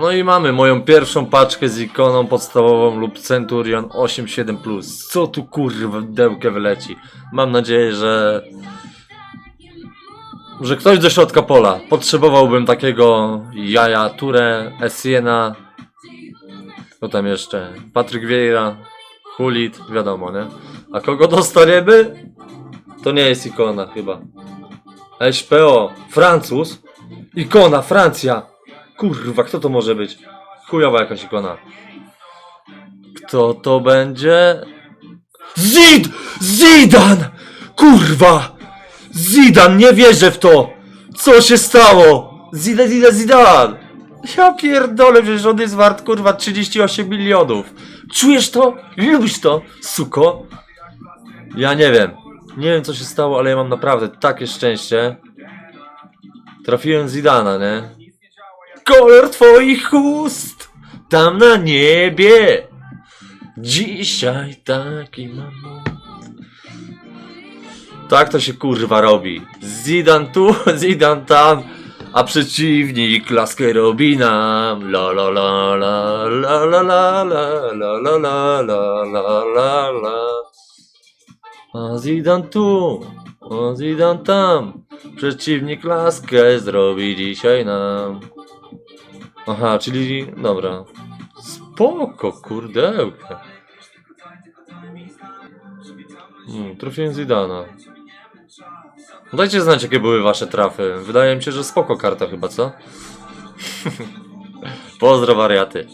No i mamy moją pierwszą paczkę z ikoną podstawową lub Centurion 8.7+. Co tu kurwa dełkę wyleci? Mam nadzieję, że... Że ktoś do środka pola. Potrzebowałbym takiego jaja Ture, Essiena. Co tam jeszcze? Patryk Vieira, Hulit, wiadomo, nie? A kogo dostaniemy? To nie jest ikona chyba. HPO, Francuz. Ikona, Francja. Kurwa, kto to może być? Chujowa jakaś ikona. Kto to będzie? Zid! Zidan! Kurwa! Zidan, nie wierzę w to! Co się stało? Zidan, Zidan, Zidan! Ja pierdolę, przecież on jest wart kurwa 38 milionów. Czujesz to? Lubisz to, suko? Ja nie wiem. Nie wiem co się stało, ale ja mam naprawdę takie szczęście. Trafiłem Zidana, nie? Kolor twoich ust tam na niebie. Dzisiaj taki mam. Tak to się kurwa robi. Zidan tu, Zidan tam, a przeciwnik laskę robi nam. La la la la la la la la la la la la la la la. A Zidan tu, a Zidan tam, przeciwnik laskę zrobi dzisiaj nam. Aha, czyli dobra. Spoko, kurdełkę. Hmm, trafiłem Zidana. Dajcie znać, jakie były wasze trafy. Wydaje mi się, że spoko karta chyba, co? Pozdro wariaty.